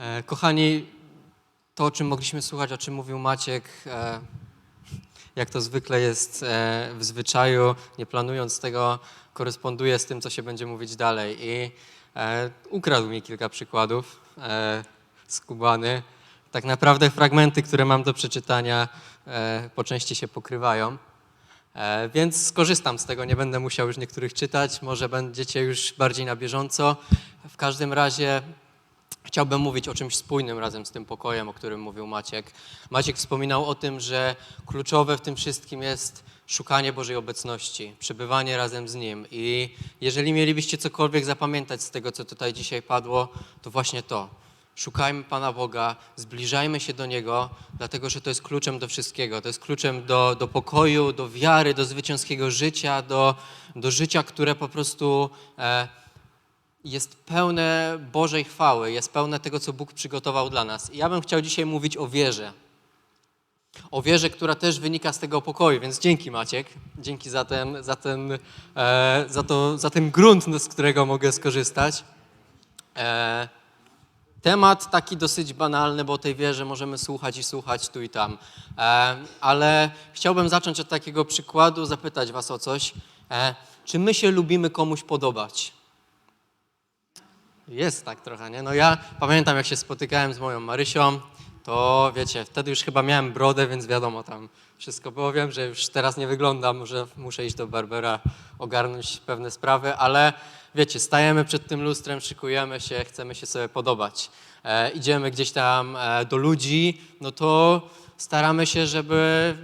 E, Kochani, to o czym mogliśmy słuchać, o czym mówił Maciek, e, jak to zwykle jest e, w zwyczaju, nie planując tego, koresponduje z tym, co się będzie mówić dalej. I ukradł mi kilka przykładów z Kubany. Tak naprawdę fragmenty, które mam do przeczytania, po części się pokrywają. Więc skorzystam z tego, nie będę musiał już niektórych czytać, może będziecie już bardziej na bieżąco. W każdym razie chciałbym mówić o czymś spójnym razem z tym pokojem, o którym mówił Maciek. Maciek wspominał o tym, że kluczowe w tym wszystkim jest szukanie Bożej obecności, przebywanie razem z Nim. I jeżeli mielibyście cokolwiek zapamiętać z tego, co tutaj dzisiaj padło, to właśnie to. Szukajmy Pana Boga, zbliżajmy się do Niego, dlatego że to jest kluczem do wszystkiego. To jest kluczem do, do pokoju, do wiary, do zwycięskiego życia, do, do życia, które po prostu e, jest pełne Bożej chwały, jest pełne tego, co Bóg przygotował dla nas. I ja bym chciał dzisiaj mówić o wierze. O wierze, która też wynika z tego pokoju, więc dzięki Maciek, dzięki za ten, za ten, e, za to, za ten grunt, z którego mogę skorzystać. E, Temat taki dosyć banalny, bo o tej wierze możemy słuchać i słuchać tu i tam. E, ale chciałbym zacząć od takiego przykładu, zapytać Was o coś. E, czy my się lubimy komuś podobać? Jest tak trochę, nie? No ja pamiętam, jak się spotykałem z moją Marysią, to wiecie, wtedy już chyba miałem brodę, więc wiadomo, tam wszystko było. Wiem, że już teraz nie wyglądam, że muszę iść do Barbera, ogarnąć pewne sprawy, ale wiecie, stajemy przed tym lustrem, szykujemy się, chcemy się sobie podobać. E, idziemy gdzieś tam e, do ludzi, no to staramy się, żeby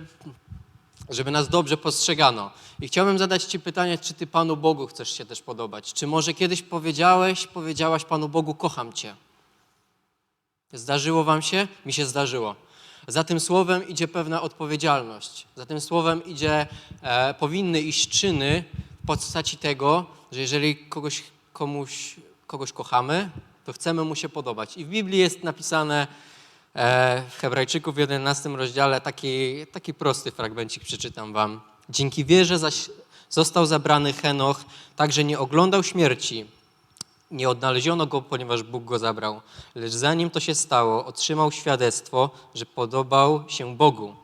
żeby nas dobrze postrzegano. I chciałbym zadać Ci pytanie, czy Ty Panu Bogu chcesz się też podobać? Czy może kiedyś powiedziałeś, powiedziałaś Panu Bogu, kocham Cię? Zdarzyło Wam się? Mi się zdarzyło. Za tym słowem idzie pewna odpowiedzialność. Za tym słowem idzie, e, powinny iść czyny w postaci tego, że jeżeli kogoś, komuś, kogoś kochamy, to chcemy mu się podobać. I w Biblii jest napisane Hebrajczyków w 11 rozdziale taki, taki prosty fragmencik przeczytam wam. Dzięki wierze zaś został zabrany Henoch, tak że nie oglądał śmierci. Nie odnaleziono go, ponieważ Bóg go zabrał. Lecz zanim to się stało, otrzymał świadectwo, że podobał się Bogu.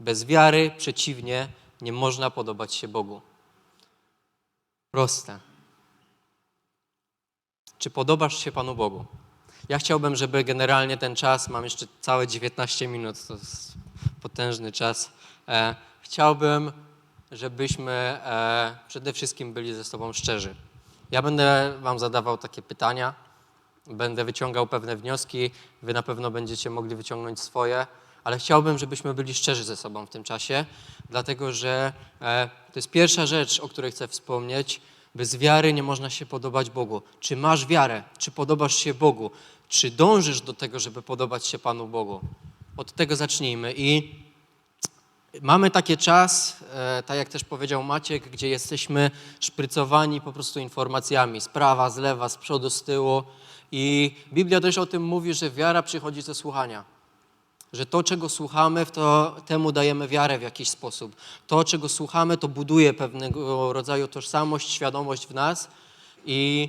Bez wiary, przeciwnie, nie można podobać się Bogu. Proste. Czy podobasz się Panu Bogu? Ja chciałbym, żeby generalnie ten czas, mam jeszcze całe 19 minut, to jest potężny czas. E, chciałbym, żebyśmy e, przede wszystkim byli ze sobą szczerzy. Ja będę Wam zadawał takie pytania, będę wyciągał pewne wnioski, Wy na pewno będziecie mogli wyciągnąć swoje, ale chciałbym, żebyśmy byli szczerzy ze sobą w tym czasie, dlatego że e, to jest pierwsza rzecz, o której chcę wspomnieć. Bez wiary nie można się podobać Bogu. Czy masz wiarę? Czy podobasz się Bogu? Czy dążysz do tego, żeby podobać się Panu Bogu? Od tego zacznijmy. I mamy taki czas, e, tak jak też powiedział Maciek, gdzie jesteśmy szprycowani po prostu informacjami z prawa, z lewa, z przodu, z tyłu. I Biblia też o tym mówi, że wiara przychodzi ze słuchania że to, czego słuchamy, to temu dajemy wiarę w jakiś sposób. To, czego słuchamy, to buduje pewnego rodzaju tożsamość, świadomość w nas i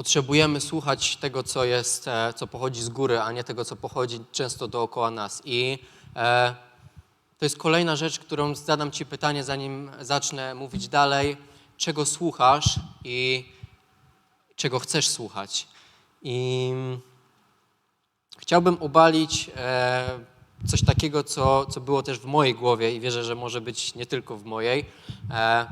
potrzebujemy słuchać tego, co jest, e, co pochodzi z góry, a nie tego, co pochodzi często dookoła nas. I e, to jest kolejna rzecz, którą zadam Ci pytanie, zanim zacznę mówić dalej. Czego słuchasz i czego chcesz słuchać? I Chciałbym obalić e, coś takiego, co, co było też w mojej głowie i wierzę, że może być nie tylko w mojej, e,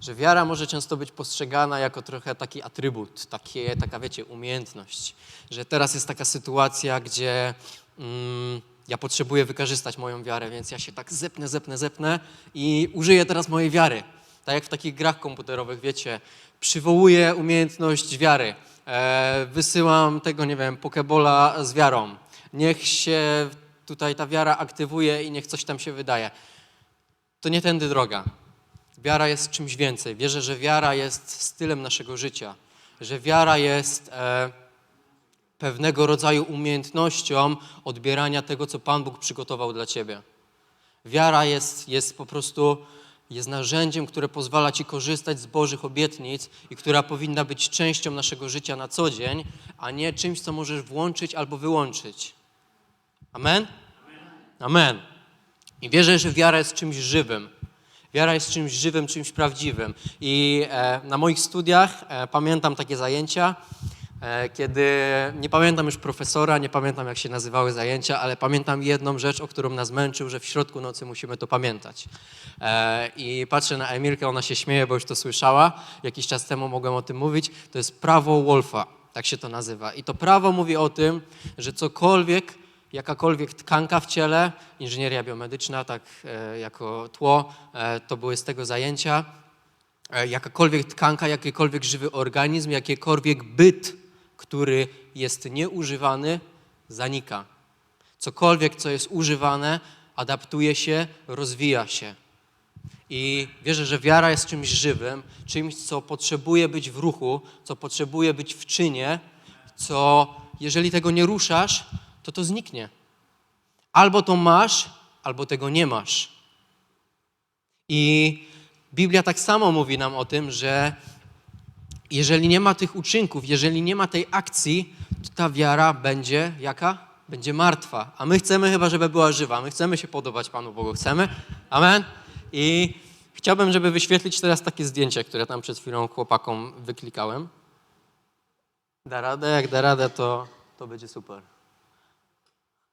że wiara może często być postrzegana jako trochę taki atrybut, takie, taka, wiecie, umiejętność. Że teraz jest taka sytuacja, gdzie mm, ja potrzebuję wykorzystać moją wiarę, więc ja się tak zepnę, zepnę, zepnę i użyję teraz mojej wiary. Tak jak w takich grach komputerowych, wiecie, przywołuję umiejętność wiary. E, wysyłam tego, nie wiem, pokebola z wiarą. Niech się tutaj ta wiara aktywuje i niech coś tam się wydaje. To nie tędy droga. Wiara jest czymś więcej. Wierzę, że wiara jest stylem naszego życia, że wiara jest e, pewnego rodzaju umiejętnością odbierania tego, co Pan Bóg przygotował dla ciebie. Wiara jest, jest po prostu jest narzędziem, które pozwala Ci korzystać z Bożych obietnic i która powinna być częścią naszego życia na co dzień, a nie czymś, co możesz włączyć albo wyłączyć. Amen? Amen. I wierzę, że wiara jest czymś żywym. Wiara jest czymś żywym, czymś prawdziwym. I e, na moich studiach e, pamiętam takie zajęcia, e, kiedy nie pamiętam już profesora, nie pamiętam jak się nazywały zajęcia, ale pamiętam jedną rzecz, o którą nas męczył, że w środku nocy musimy to pamiętać. I patrzę na Emilkę, ona się śmieje, bo już to słyszała. Jakiś czas temu mogłem o tym mówić. To jest prawo Wolfa, tak się to nazywa. I to prawo mówi o tym, że cokolwiek jakakolwiek tkanka w ciele, inżynieria biomedyczna, tak e, jako tło, e, to były z tego zajęcia, e, jakakolwiek tkanka, jakikolwiek żywy organizm, jakikolwiek byt, który jest nieużywany, zanika. Cokolwiek, co jest używane, adaptuje się, rozwija się. I wierzę, że wiara jest czymś żywym, czymś, co potrzebuje być w ruchu, co potrzebuje być w czynie, co jeżeli tego nie ruszasz, to to zniknie. Albo to masz, albo tego nie masz. I Biblia tak samo mówi nam o tym, że jeżeli nie ma tych uczynków, jeżeli nie ma tej akcji, to ta wiara będzie jaka? Będzie martwa. A my chcemy chyba, żeby była żywa. My chcemy się podobać Panu Bogu. Chcemy? Amen? I chciałbym, żeby wyświetlić teraz takie zdjęcie, które tam przed chwilą chłopakom wyklikałem. Da radę? Jak da radę, to, to będzie super.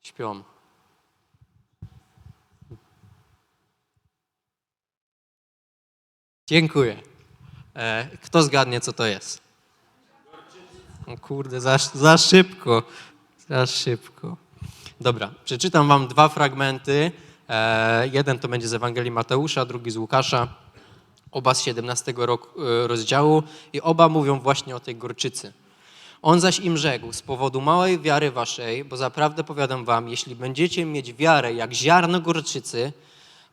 Śpią. Dziękuję. E, kto zgadnie, co to jest? O kurde, za, za szybko. Za szybko. Dobra, przeczytam wam dwa fragmenty. E, jeden to będzie z Ewangelii Mateusza, drugi z Łukasza. Oba z 17 roku, e, rozdziału i oba mówią właśnie o tej gorczycy. On zaś im rzekł, z powodu małej wiary waszej, bo zaprawdę powiadam wam, jeśli będziecie mieć wiarę jak ziarno gorczycy,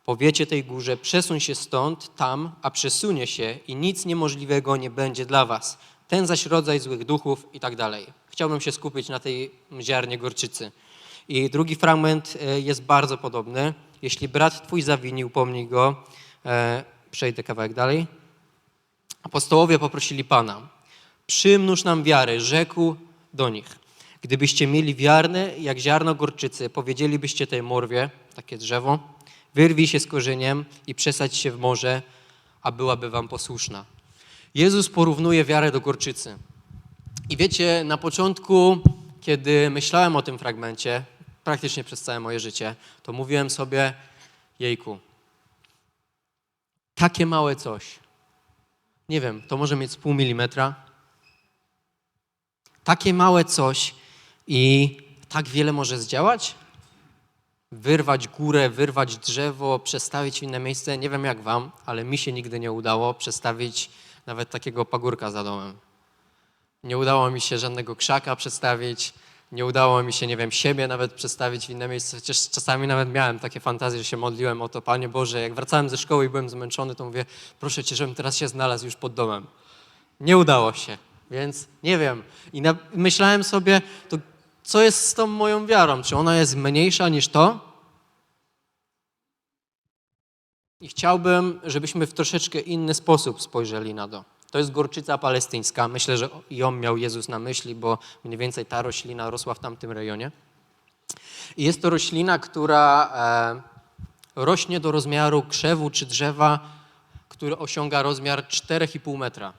powiecie tej górze, przesuń się stąd, tam, a przesunie się i nic niemożliwego nie będzie dla was. Ten zaś rodzaj złych duchów i tak dalej. Chciałbym się skupić na tej ziarnie gorczycy. I drugi fragment e, jest bardzo podobny. Jeśli brat twój zawinił, pomnij go. E, Przejdę kawałek dalej. Apostołowie poprosili Pana, przymnóż nam wiary, rzekł do nich. Gdybyście mieli wiarne jak ziarno gorczycy, powiedzielibyście tej morwie, takie drzewo, wyrwij się z korzeniem i przesadź się w morze, a byłaby wam posłuszna. Jezus porównuje wiarę do gorczycy. I wiecie, na początku, kiedy myślałem o tym fragmencie, praktycznie przez całe moje życie, to mówiłem sobie, jejku, takie małe coś. Nie wiem, to może mieć pół milimetra. Takie małe coś i tak wiele może zdziałać? Wyrwać górę, wyrwać drzewo, przestawić w inne miejsce. Nie wiem jak wam, ale mi się nigdy nie udało przestawić nawet takiego pagórka za domem. Nie udało mi się żadnego krzaka przestawić, nie udało mi się, nie wiem, siebie nawet przestawić w inne miejsce, chociaż czasami nawet miałem takie fantazje, że się modliłem o to, Panie Boże, jak wracałem ze szkoły i byłem zmęczony, to mówię, proszę Cię, żebym teraz się znalazł już pod domem. Nie udało się, więc nie wiem. I na, myślałem sobie, to co jest z tą moją wiarą? Czy ona jest mniejsza niż to? I chciałbym, żebyśmy w troszeczkę inny sposób spojrzeli na to. To jest gorczyca palestyńska. Myślę, że ją miał Jezus na myśli, bo mniej więcej ta roślina rosła w tamtym rejonie. I jest to roślina, która e, rośnie do rozmiaru krzewu czy drzewa, który osiąga rozmiar 4,5 metra.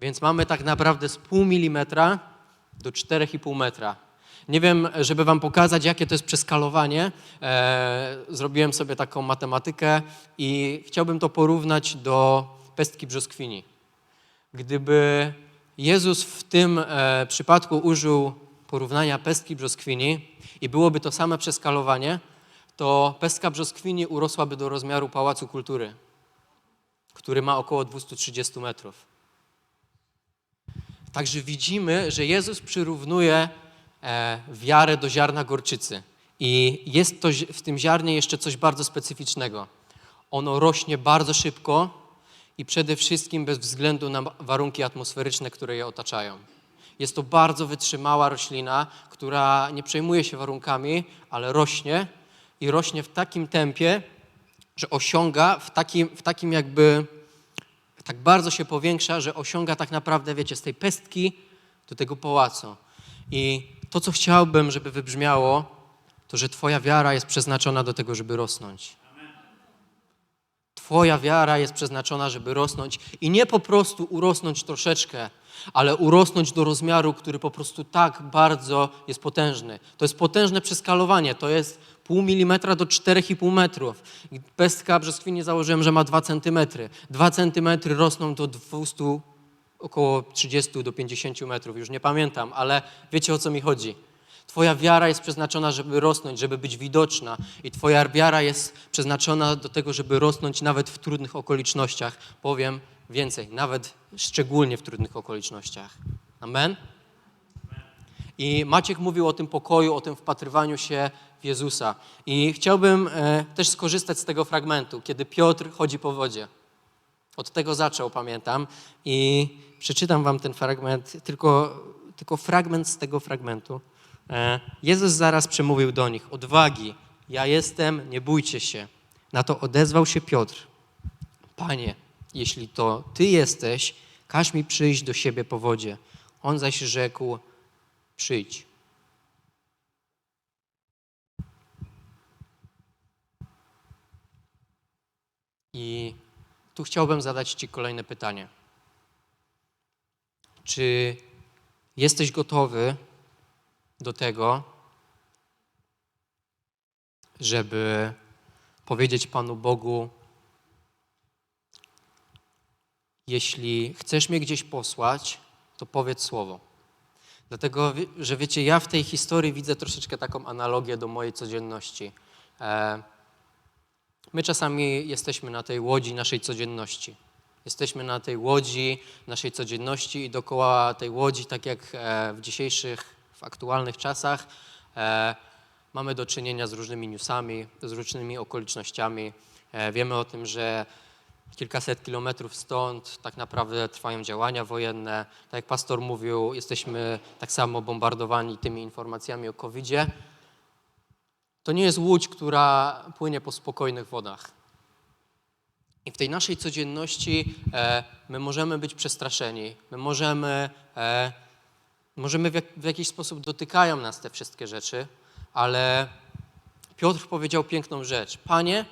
Więc mamy tak naprawdę z pół milimetra do 4,5 metra. Nie wiem, żeby wam pokazać, jakie to jest przeskalowanie, e, zrobiłem sobie taką matematykę i chciałbym to porównać do pestki brzoskwini. Gdyby Jezus w tym e, przypadku użył porównania pestki brzoskwini i byłoby to same przeskalowanie, to pestka brzoskwini urosłaby do rozmiaru Pałacu Kultury, który ma około 230 metrów. Także widzimy, że Jezus przyrównuje e, wiarę do ziarna gorczycy. I jest to, w tym ziarnie jeszcze coś bardzo specyficznego. Ono rośnie bardzo szybko i przede wszystkim bez względu na warunki atmosferyczne, które je otaczają. Jest to bardzo wytrzymała roślina, która nie przejmuje się warunkami, ale rośnie i rośnie w takim tempie, że osiąga w takim, w takim jakby tak bardzo się powiększa, że osiąga tak naprawdę, wiecie, z tej pestki do tego pałacu. I to, co chciałbym, żeby wybrzmiało, to, że Twoja wiara jest przeznaczona do tego, żeby rosnąć. Twoja wiara jest przeznaczona, żeby rosnąć i nie po prostu urosnąć troszeczkę, ale urosnąć do rozmiaru, który po prostu tak bardzo jest potężny. To jest potężne przeskalowanie, to jest pół milimetra do 4,5 metrów. Pestka brzoskwinie założyłem, że ma 2 centymetry. 2 centymetry rosną do 200, około 30 do 50 metrów, już nie pamiętam, ale wiecie o co mi chodzi. Twoja wiara jest przeznaczona, żeby rosnąć, żeby być widoczna, i Twoja wiara jest przeznaczona do tego, żeby rosnąć nawet w trudnych okolicznościach. Powiem więcej, nawet szczególnie w trudnych okolicznościach. Amen? I Maciek mówił o tym pokoju, o tym wpatrywaniu się w Jezusa. I chciałbym e, też skorzystać z tego fragmentu, kiedy Piotr chodzi po wodzie. Od tego zaczął, pamiętam. I przeczytam wam ten fragment, tylko, tylko fragment z tego fragmentu. E, Jezus zaraz przemówił do nich: Odwagi, ja jestem, nie bójcie się. Na to odezwał się Piotr: Panie, jeśli to Ty jesteś, każ mi przyjść do siebie po wodzie. On zaś rzekł: Przyjdź. I tu chciałbym zadać Ci kolejne pytanie. Czy jesteś gotowy do tego, żeby powiedzieć Panu Bogu, jeśli chcesz mnie gdzieś posłać, to powiedz słowo. Dlatego, że wiecie, ja w tej historii widzę troszeczkę taką analogię do mojej codzienności. E, My czasami jesteśmy na tej łodzi naszej codzienności. Jesteśmy na tej łodzi naszej codzienności i dookoła tej łodzi, tak jak e, w dzisiejszych, w aktualnych czasach, e, mamy do czynienia z różnymi newsami, z różnymi okolicznościami. Wiemy o tym, że kilkaset kilometrów stąd tak naprawdę trwają działania wojenne. Tak jak pastor mówił, jesteśmy tak samo bombardowani tymi informacjami o COVID-zie. To nie jest łódź, która płynie po spokojnych wodach. I w tej naszej codzienności e, my możemy być przestraszeni, my możemy, e, możemy w, jak, w jakiś sposób dotykają nas te wszystkie rzeczy, ale Piotr powiedział piękną rzecz. Panie,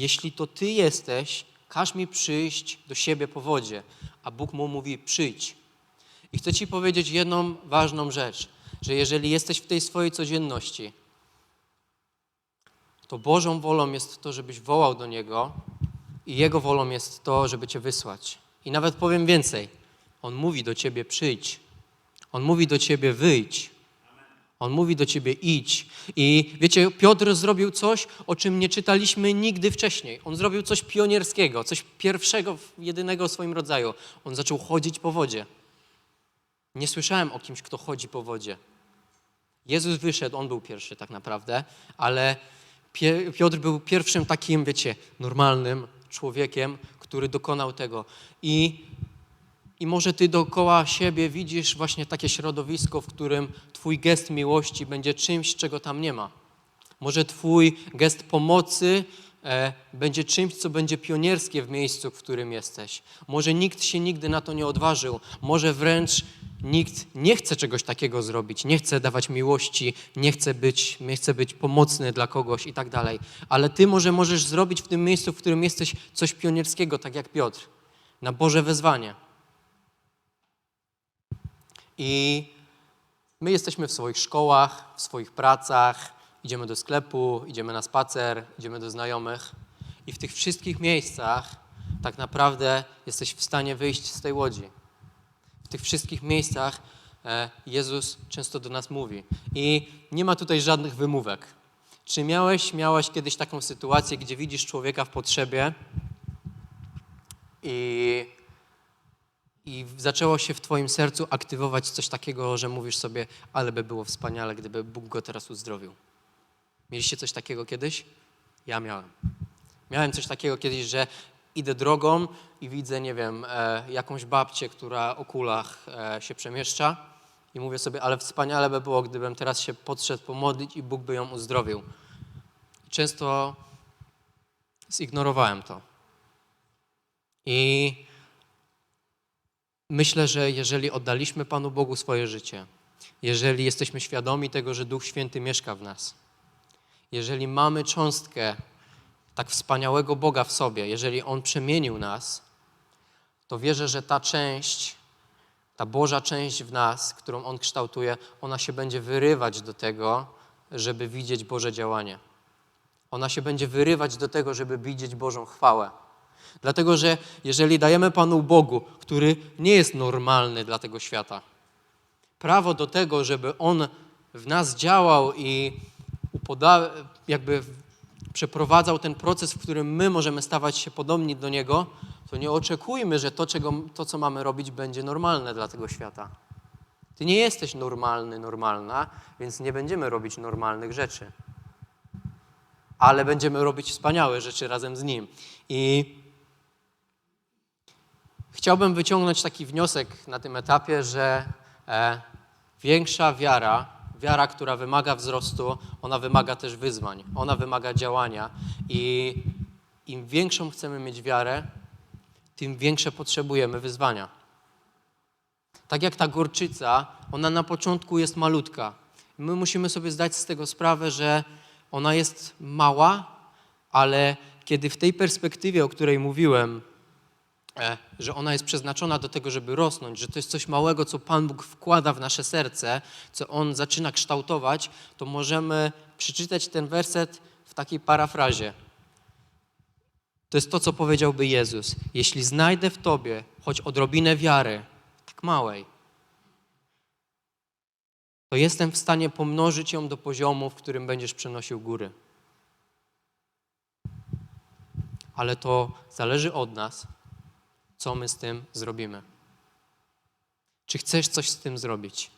jeśli to Ty jesteś, każ mi przyjść do siebie po wodzie. A Bóg mu mówi, przyjdź. I chcę Ci powiedzieć jedną ważną rzecz, że jeżeli jesteś w tej swojej codzienności, to Bożą wolą jest to, żebyś wołał do Niego i Jego wolą jest to, żeby Cię wysłać. I nawet powiem więcej. On mówi do Ciebie przyjdź. On mówi do Ciebie wyjdź. On mówi do Ciebie idź. I wiecie, Piotr zrobił coś, o czym nie czytaliśmy nigdy wcześniej. On zrobił coś pionierskiego, coś pierwszego, jedynego w swoim rodzaju. On zaczął chodzić po wodzie. Nie słyszałem o kimś, kto chodzi po wodzie. Jezus wyszedł, on był pierwszy tak naprawdę, ale Piotr był pierwszym takim, wiecie, normalnym człowiekiem, który dokonał tego. I, I może ty dookoła siebie widzisz właśnie takie środowisko, w którym twój gest miłości będzie czymś, czego tam nie ma. Może twój gest pomocy e, będzie czymś, co będzie pionierskie w miejscu, w którym jesteś. Może nikt się nigdy na to nie odważył. Może wręcz nikt nie chce czegoś takiego zrobić, nie chce dawać miłości, nie chce być, nie chce być pomocny dla kogoś i tak dalej. Ale ty może możesz zrobić w tym miejscu, w którym jesteś, coś pionierskiego, tak jak Piotr, na Boże wezwanie. I my jesteśmy w swoich szkołach, w swoich pracach, idziemy do sklepu, idziemy na spacer, idziemy do znajomych i w tych wszystkich miejscach tak naprawdę jesteś w stanie wyjść z tej łodzi. W tych wszystkich miejscach e, Jezus często do nas mówi. I nie ma tutaj żadnych wymówek. Czy miałeś, miałaś kiedyś taką sytuację, gdzie widzisz człowieka w potrzebie i i zaczęło się w Twoim sercu aktywować coś takiego, że mówisz sobie, ale by było wspaniale, gdyby Bóg go teraz uzdrowił. Mieliście coś takiego kiedyś? Ja miałem. Miałem coś takiego kiedyś, że idę drogą i widzę, nie wiem, e, jakąś babcię, która o kulach e, się przemieszcza i mówię sobie, ale wspaniale by było, gdybym teraz się podszedł pomodlić i Bóg by ją uzdrowił. Często zignorowałem to. I myślę, że jeżeli oddaliśmy Panu Bogu swoje życie, jeżeli jesteśmy świadomi tego, że Duch Święty mieszka w nas, jeżeli mamy cząstkę tak wspaniałego Boga w sobie, jeżeli On przemienił nas, to wierzę, że ta część, ta Boża część w nas, którą On kształtuje, ona się będzie wyrywać do tego, żeby widzieć Boże działanie. Ona się będzie wyrywać do tego, żeby widzieć Bożą chwałę. Dlatego, że jeżeli dajemy Panu Bogu, który nie jest normalny dla tego świata, prawo do tego, żeby On w nas działał i upoda- jakby przeprowadzał ten proces, w którym my możemy stawać się podobni do Niego, to nie oczekujmy, że to, czego, to, co mamy robić, będzie normalne dla tego świata. Ty nie jesteś normalny, normalna, więc nie będziemy robić normalnych rzeczy. Ale będziemy robić wspaniałe rzeczy razem z Nim. I chciałbym wyciągnąć taki wniosek na tym etapie, że e, większa wiara, wiara, która wymaga wzrostu, ona wymaga też wyzwań, ona wymaga działania. I im większą chcemy mieć wiarę, tym większe potrzebujemy wyzwania. Tak jak ta gorczyca, ona na początku jest malutka. My musimy sobie zdać z tego sprawę, że ona jest mała, ale kiedy w tej perspektywie, o której mówiłem, że ona jest przeznaczona do tego, żeby rosnąć, że to jest coś małego, co Pan Bóg wkłada w nasze serce, co On zaczyna kształtować, to możemy przeczytać ten werset w takiej parafrazie. To jest to, co powiedziałby Jezus. Jeśli znajdę w Tobie choć odrobinę wiary, tak małej, to jestem w stanie pomnożyć ją do poziomu, w którym będziesz przenosił góry. Ale to zależy od nas, co my z tym zrobimy. Czy chcesz coś z tym zrobić?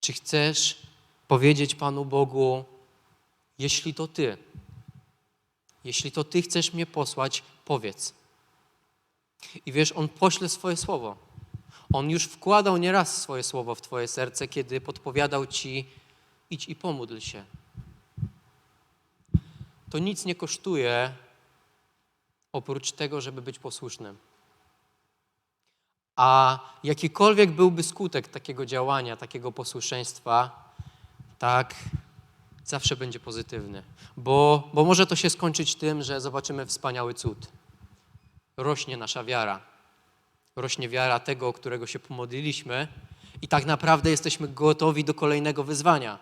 Czy chcesz powiedzieć Panu Bogu, jeśli to Ty, jeśli to Ty chcesz mnie posłać, powiedz. I wiesz, On pośle swoje słowo. On już wkładał nieraz swoje słowo w Twoje serce, kiedy podpowiadał Ci, idź i pomódl się. To nic nie kosztuje oprócz tego, żeby być posłusznym. A jakikolwiek byłby skutek takiego działania, takiego posłuszeństwa, tak zawsze będzie pozytywny. Bo, bo może to się skończyć tym, że zobaczymy wspaniały cud. Rośnie nasza wiara. Rośnie wiara tego, o którego się pomodliliśmy, i tak naprawdę jesteśmy gotowi do kolejnego wyzwania,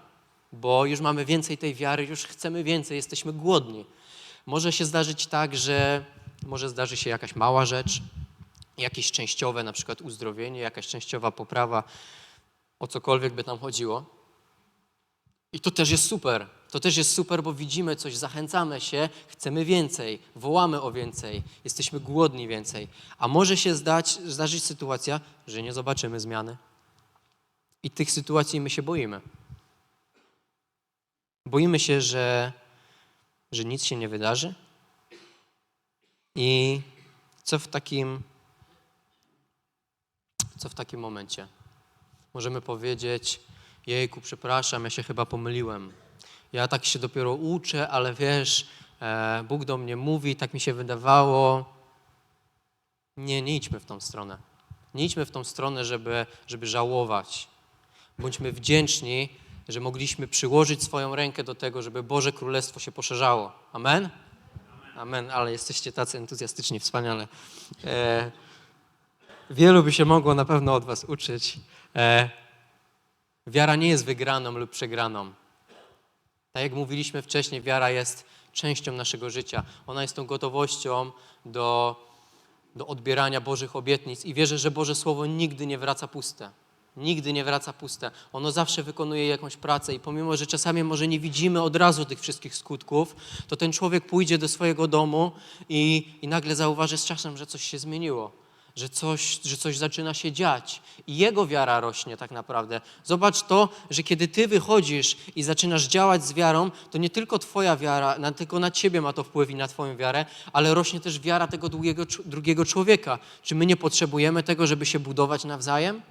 bo już mamy więcej tej wiary, już chcemy więcej, jesteśmy głodni. Może się zdarzyć tak, że może zdarzy się jakaś mała rzecz, jakieś częściowe, na przykład uzdrowienie, jakaś częściowa poprawa, o cokolwiek by tam chodziło. I to też jest super. To też jest super, bo widzimy coś, zachęcamy się, chcemy więcej, wołamy o więcej, jesteśmy głodni więcej. A może się zdać, zdarzyć sytuacja, że nie zobaczymy zmiany. I tych sytuacji my się boimy. Boimy się, że, że nic się nie wydarzy. I co w takim, co w takim momencie? Możemy powiedzieć, jejku, przepraszam, ja się chyba pomyliłem. Ja tak się dopiero uczę, ale wiesz, e, Bóg do mnie mówi, tak mi się wydawało. Nie, nie idźmy w tą stronę. Nie idźmy w tą stronę, żeby, żeby żałować. Bądźmy wdzięczni, że mogliśmy przyłożyć swoją rękę do tego, żeby Boże Królestwo się poszerzało. Amen? Amen, ale jesteście tacy entuzjastyczni, wspaniale. E, wielu by się mogło na pewno od Was uczyć. E, wiara nie jest wygraną lub przegraną. Tak jak mówiliśmy wcześniej, wiara jest częścią naszego życia. Ona jest tą gotowością do, do odbierania Bożych obietnic i wierzę, że Boże Słowo nigdy nie wraca puste. Nigdy nie wraca puste. Ono zawsze wykonuje jakąś pracę i pomimo, że czasami może nie widzimy od razu tych wszystkich skutków, to ten człowiek pójdzie do swojego domu i, i nagle zauważy z czasem, że coś się zmieniło, że coś, że coś zaczyna się dziać i jego wiara rośnie tak naprawdę. Zobacz to, że kiedy ty wychodzisz i zaczynasz działać z wiarą, to nie tylko twoja wiara, tylko na ciebie ma to wpływ i na twoją wiarę, ale rośnie też wiara tego drugiego, drugiego człowieka. Czy my nie potrzebujemy tego, żeby się budować nawzajem?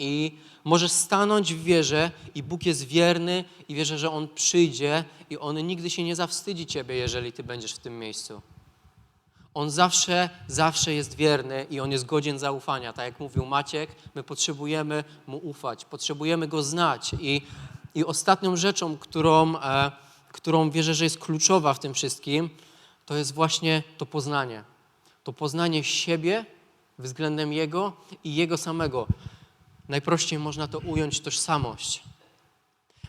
I możesz stanąć w wierze i Bóg jest wierny i wierzę, że On przyjdzie i On nigdy się nie zawstydzi Ciebie, jeżeli Ty będziesz w tym miejscu. On zawsze, zawsze jest wierny i on jest godzien zaufania. Tak jak mówił Maciek, my potrzebujemy mu ufać, potrzebujemy go znać. I, i ostatnią rzeczą, którą, e, którą wierzę, że jest kluczowa w tym wszystkim, to jest właśnie to poznanie. To poznanie siebie względem Jego i Jego samego. Najprościej można to ująć tożsamość.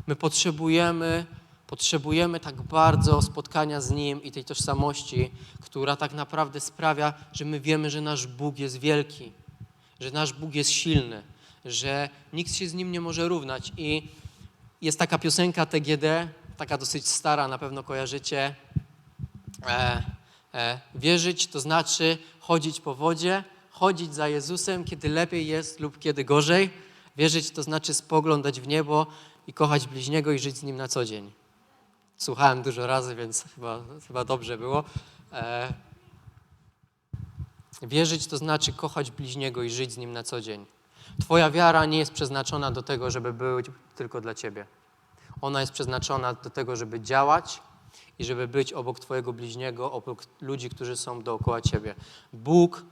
My potrzebujemy, potrzebujemy tak bardzo spotkania z Nim i tej tożsamości, która tak naprawdę sprawia, że my wiemy, że nasz Bóg jest wielki, że nasz Bóg jest silny, że nikt się z Nim nie może równać. I jest taka piosenka TGD, taka dosyć stara, na pewno kojarzycie. E, e, wierzyć to znaczy chodzić po wodzie, chodzić za Jezusem, kiedy lepiej jest lub kiedy gorzej. Wierzyć to znaczy spoglądać w niebo i kochać bliźniego i żyć z nim na co dzień. Słuchałem dużo razy, więc chyba, chyba dobrze było. E, wierzyć to znaczy kochać bliźniego i żyć z nim na co dzień. Twoja wiara nie jest przeznaczona do tego, żeby być tylko dla ciebie. Ona jest przeznaczona do tego, żeby działać i żeby być obok Twojego bliźniego, obok ludzi, którzy są dookoła Ciebie. Bóg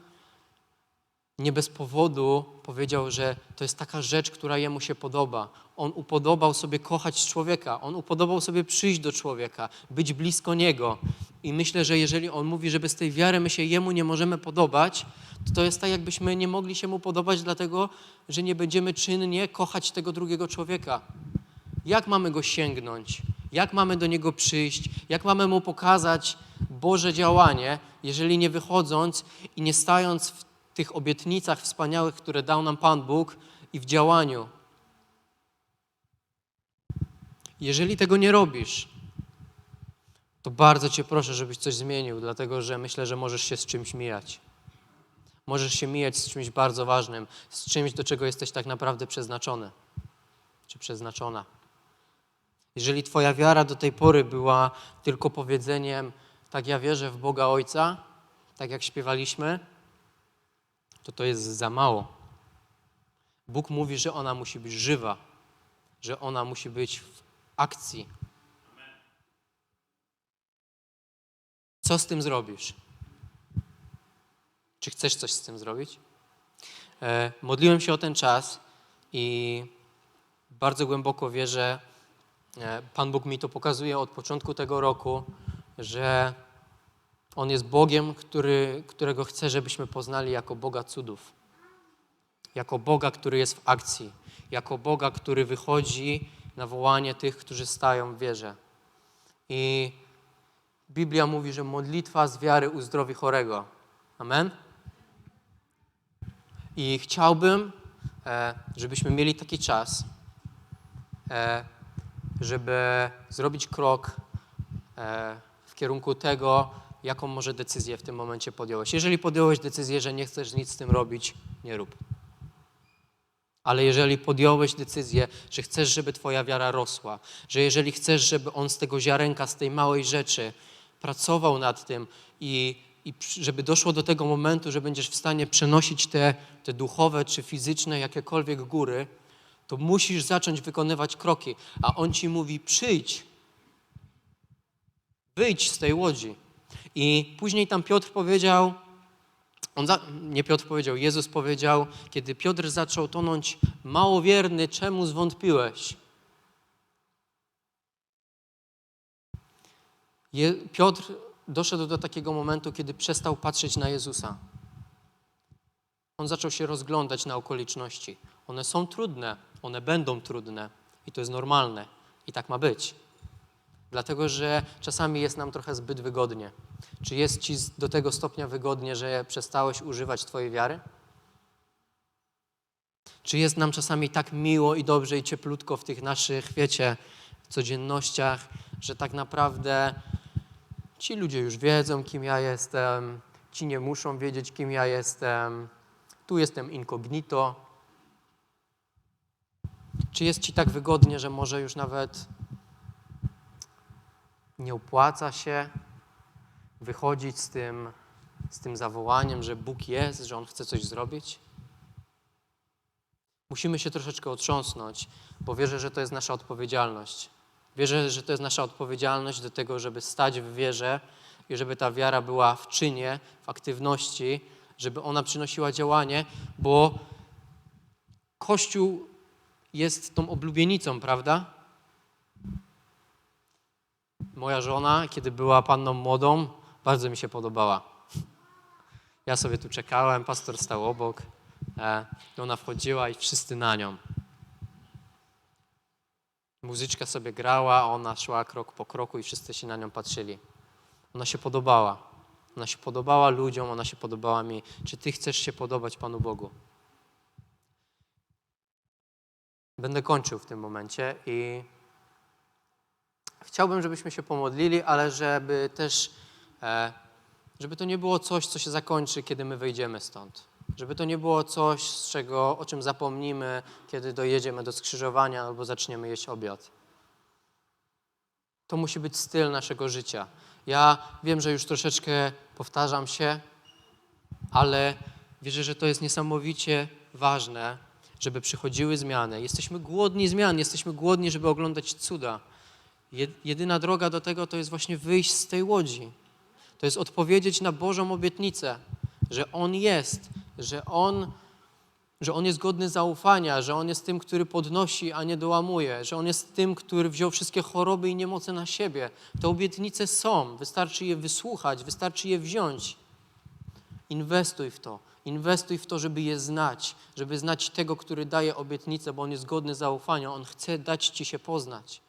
nie bez powodu powiedział, że to jest taka rzecz, która Jemu się podoba. On upodobał sobie kochać człowieka, On upodobał sobie przyjść do człowieka, być blisko Niego. I myślę, że jeżeli On mówi, że bez tej wiary my się Jemu nie możemy podobać, to to jest tak, jakbyśmy nie mogli się Mu podobać, dlatego że nie będziemy czynnie kochać tego drugiego człowieka. Jak mamy go sięgnąć? Jak mamy do niego przyjść? Jak mamy mu pokazać Boże działanie, jeżeli nie wychodząc i nie stając w tych obietnicach wspaniałych, które dał nam Pan Bóg i w działaniu? Jeżeli tego nie robisz, to bardzo Cię proszę, żebyś coś zmienił, dlatego że myślę, że możesz się z czymś mijać. Możesz się mijać z czymś bardzo ważnym, z czymś, do czego jesteś tak naprawdę przeznaczony czy przeznaczona. Jeżeli Twoja wiara do tej pory była tylko powiedzeniem, tak ja wierzę w Boga Ojca, tak jak śpiewaliśmy, to to jest za mało. Bóg mówi, że ona musi być żywa, że ona musi być w akcji. Co z tym zrobisz? Czy chcesz coś z tym zrobić? E, modliłem się o ten czas i bardzo głęboko wierzę, e, Pan Bóg mi to pokazuje od początku tego roku, że On jest Bogiem, który, którego chce, żebyśmy poznali jako Boga cudów. Jako Boga, który jest w akcji. Jako Boga, który wychodzi na wołanie tych, którzy stają w wierze. I Biblia mówi, że modlitwa z wiary uzdrowi chorego. Amen? I chciałbym, e, żebyśmy mieli taki czas, e, żeby zrobić krok e, w kierunku tego, jaką może decyzję w tym momencie podjąłeś. Jeżeli podjąłeś decyzję, że nie chcesz nic z tym robić, nie rób. Ale jeżeli podjąłeś decyzję, że chcesz, żeby Twoja wiara rosła, że jeżeli chcesz, żeby On z tego ziarenka, z tej małej rzeczy pracował nad tym i, i żeby doszło do tego momentu, że będziesz w stanie przenosić te, te duchowe czy fizyczne jakiekolwiek góry, to musisz zacząć wykonywać kroki. A On Ci mówi: przyjdź, wyjdź z tej łodzi. I później tam Piotr powiedział, on za, nie Piotr powiedział, Jezus powiedział, kiedy Piotr zaczął tonąć, małowierny, czemu zwątpiłeś? Je, Piotr doszedł do takiego momentu, kiedy przestał patrzeć na Jezusa. On zaczął się rozglądać na okoliczności. One są trudne, one będą trudne i to jest normalne i tak ma być. Dlatego, że czasami jest nam trochę zbyt wygodnie. Czy jest ci do tego stopnia wygodnie, że przestałeś używać Twojej wiary? Czy jest nam czasami tak miło i dobrze i cieplutko w tych naszych, wiecie, codziennościach, że tak naprawdę ci ludzie już wiedzą, kim ja jestem, ci nie muszą wiedzieć, kim ja jestem, tu jestem incognito. Czy jest ci tak wygodnie, że może już nawet nie opłaca się wychodzić z tym, z tym zawołaniem, że Bóg jest, że On chce coś zrobić? Musimy się troszeczkę otrząsnąć, bo wierzę, że to jest nasza odpowiedzialność. Wierzę, że to jest nasza odpowiedzialność do tego, żeby stać w wierze i żeby ta wiara była w czynie, w aktywności, żeby ona przynosiła działanie, bo Kościół jest tą oblubienicą, prawda? Moja żona, kiedy była panną młodą, bardzo mi się podobała. Ja sobie tu czekałem, pastor stał obok, e, i ona wchodziła i wszyscy na nią. Muzyczka sobie grała, ona szła krok po kroku i wszyscy się na nią patrzyli. Ona się podobała. Ona się podobała ludziom, ona się podobała mi. Czy ty chcesz się podobać Panu Bogu? Będę kończył w tym momencie i chciałbym, żebyśmy się pomodlili, ale żeby też, e, żeby to nie było coś, co się zakończy, kiedy my wyjdziemy stąd. Żeby to nie było coś, z czego, o czym zapomnimy, kiedy dojedziemy do skrzyżowania albo zaczniemy jeść obiad. To musi być styl naszego życia. Ja wiem, że już troszeczkę powtarzam się, ale wierzę, że to jest niesamowicie ważne, żeby przychodziły zmiany. Jesteśmy głodni zmian, jesteśmy głodni, żeby oglądać cuda. Jed- Jedyna droga do tego to jest właśnie wyjść z tej łodzi. To jest odpowiedzieć na Bożą obietnicę, że On jest, że On, że On jest godny zaufania, że On jest tym, który podnosi, a nie dołamuje, że On jest tym, który wziął wszystkie choroby i niemoce na siebie. Te obietnice są, wystarczy je wysłuchać, wystarczy je wziąć. Inwestuj w to. Inwestuj w to, żeby je znać, żeby znać tego, który daje obietnicę, bo On jest godny zaufania. On chce dać Ci się poznać.